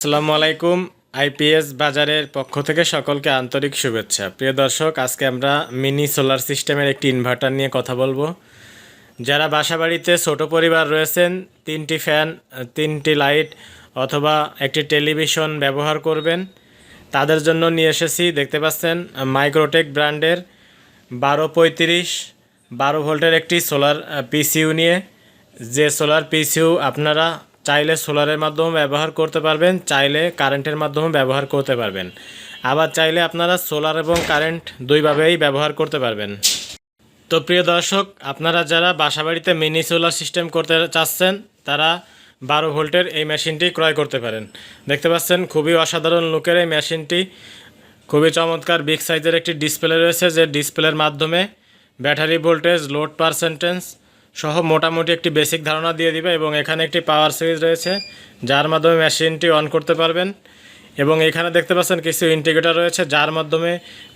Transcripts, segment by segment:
আসসালামু আলাইকুম আইপিএস বাজারের পক্ষ থেকে সকলকে আন্তরিক শুভেচ্ছা। প্রিয় দর্শক, আজকে আমরা মিনি সোলার সিস্টেমের একটি ইনভার্টার নিয়ে কথা বলব। যারা বাসাবাড়িতে ছোট পরিবার রয়েছেন, তিনটি ফ্যান, তিনটি লাইট অথবা একটি টেলিভিশন ব্যবহার করবেন, তাদের জন্য নিয়ে এসেছি, দেখতে পাচ্ছেন, মাইক্রোটেক ব্র্যান্ডের বারো পঁয়ত্রিশ, বারো ভোল্টের একটি সোলার পিসিইউ নিয়ে। যে সোলার পিসিইউ আপনারা চাইলে সোলারের মাধ্যমে ব্যবহার করতে পারবেন, চাইলে কারেন্টের মাধ্যমে ব্যবহার করতে পারবেন। আবার চাইলে আপনারা সোলার এবং কারেন্ট দুইভাবেই ব্যবহার করতে পারবেন। তো প্রিয় দর্শক, আপনারা যারা বাসাবাড়িতে মিনি সোলার সিস্টেম করতে চাচ্ছেন, তারা বারো ভোল্টের এই মেশিনটি ক্রয় করতে পারেন। দেখতে পাচ্ছেন, খুবই অসাধারণ লুকের এই মেশিনটি। খুবই চমৎকার, বিগ সাইজের একটি ডিসপ্লে রয়েছে, যে ডিসপ্লের মাধ্যমে ব্যাটারি ভোল্টেজ, লোড পার্সেন্টেজ সহ মোটামুটি একটি বেসিক ধারণা দিয়ে দিবে এবং এখানে একটি পাওয়ার সুইচ রয়েছে, যার মাধ্যমে মেশিনটি অন করতে পারবেন। এবং এখানে দেখতে পাচ্ছেন কিছু ইন্টিগ্রেটর রয়েছে, যার মাধ্যমে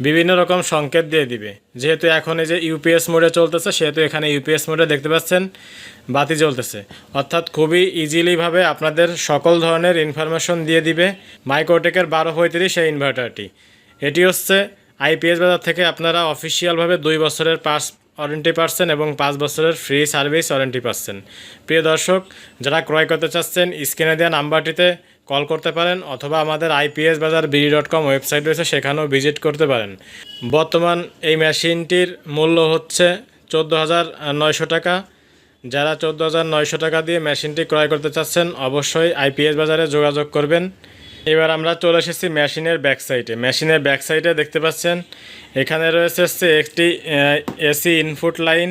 বিভিন্ন রকম সংকেত দিয়ে দিবে। যেহেতু এখন এই যে ইউপিএস মোডে চলতেছে, সেহেতু এখানে ইউপিএস মোডে দেখতে পাচ্ছেন, বাতি জ্বলতেছে। অর্থাৎ খুবই ইজিলিভাবে আপনাদের সকল ধরনের ইনফরমেশন দিয়ে দিবে। মাইক্রোটেকের বারো পঁয়ত্রিশ এই ইনভার্টারটি এটি হচ্ছে আইপিএস বাজার থেকে আপনারা অফিসিয়ালভাবে দুই বছরের পাস ওয়ারেন্টি পাচ্ছেন এবং পাঁচ বছরের ফ্রি সার্ভিস ওয়ারেন্টি পাচ্ছেন প্রিয় দর্শক, যারা ক্রয় করতে চাচ্ছেন, স্ক্রিনে দেওয়া নাম্বারটিতে কল করতে পারেন অথবা আমাদের আইপিএস বাজার বিডি ডট কম ওয়েবসাইট রয়েছে, সেখানেও ভিজিট করতে পারেন। বর্তমান এই মেশিনটির মূল্য হচ্ছে চোদ্দ হাজার নয়শো টাকা। যারা চোদ্দ হাজার নয়শো টাকা দিয়ে মেশিনটি ক্রয় করতে চাচ্ছেন, অবশ্যই আইপিএস বাজারে যোগাযোগ করবেন। এবার আমরা চলে এসেছি মেশিনের ব্যাক সাইডে মেশিনের ব্যাক সাইডে দেখতে পাচ্ছেন, এখানে রয়েছে হচ্ছে একটি এসি ইনপুট লাইন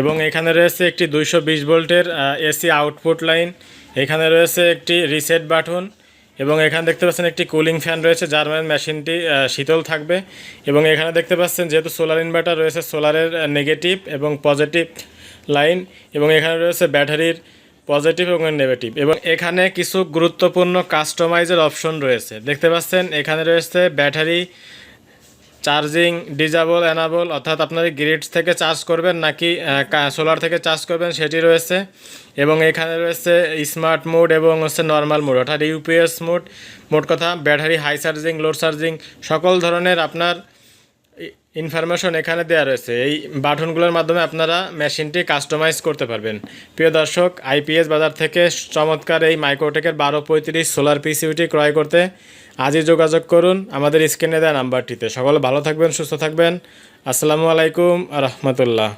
এবং এখানে রয়েছে একটি দুইশো বিশ ভোল্টের এসি আউটপুট লাইন এখানে রয়েছে একটি রিসেট বাটন এবং এখানে দেখতে পাচ্ছেন একটি কুলিং ফ্যান রয়েছে, যার মানে মেশিনটি শীতল থাকবে এবং এখানে দেখতে পাচ্ছেন যেহেতু সোলার ইনভার্টার রয়েছে সোলারের নেগেটিভ এবং পজিটিভ লাইন এবং এখানে রয়েছে ব্যাটারির পজিটিভ এবং নেগেটিভ। এবং এখানে কিছু গুরুত্বপূর্ণ কাস্টমাইজের অপশন রয়েছে। দেখতে পাচ্ছেন, এখানে রয়েছে ব্যাটারি, চার্জিং, ডিজাবল অ্যানাবল অর্থাৎ আপনার গ্রিড থেকে চার্জ করবেন নাকি সোলার থেকে চার্জ করবেন সেটি রয়েছে। এবং এখানে রয়েছে স্মার্ট মোড এবং হচ্ছে নর্মাল মোড অর্থাৎ ইউপিএস মোড মোট কথা, battery high charging low charging সকল ধরনের আপনার ইনফরমেশন এখানে দেওয়া রয়েছে। এই বাটনগুলোর মাধ্যমে আপনারা মেশিনটি কাস্টমাইজ করতে পারবেন। প্রিয় দর্শক, আইপিএস বাজার থেকে চমৎকার এই মাইক্রোটেকের বারো পঁয়ত্রিশ সোলার পিসিউটি ক্রয় করতে আজই যোগাযোগ করুন। আমাদের স্ক্রিনে দেওয়া নাম্বারটিতে। সকলে ভালো থাকবেন, সুস্থ থাকবেন। আসসালামু আলাইকুম রহমতুল্লাহ।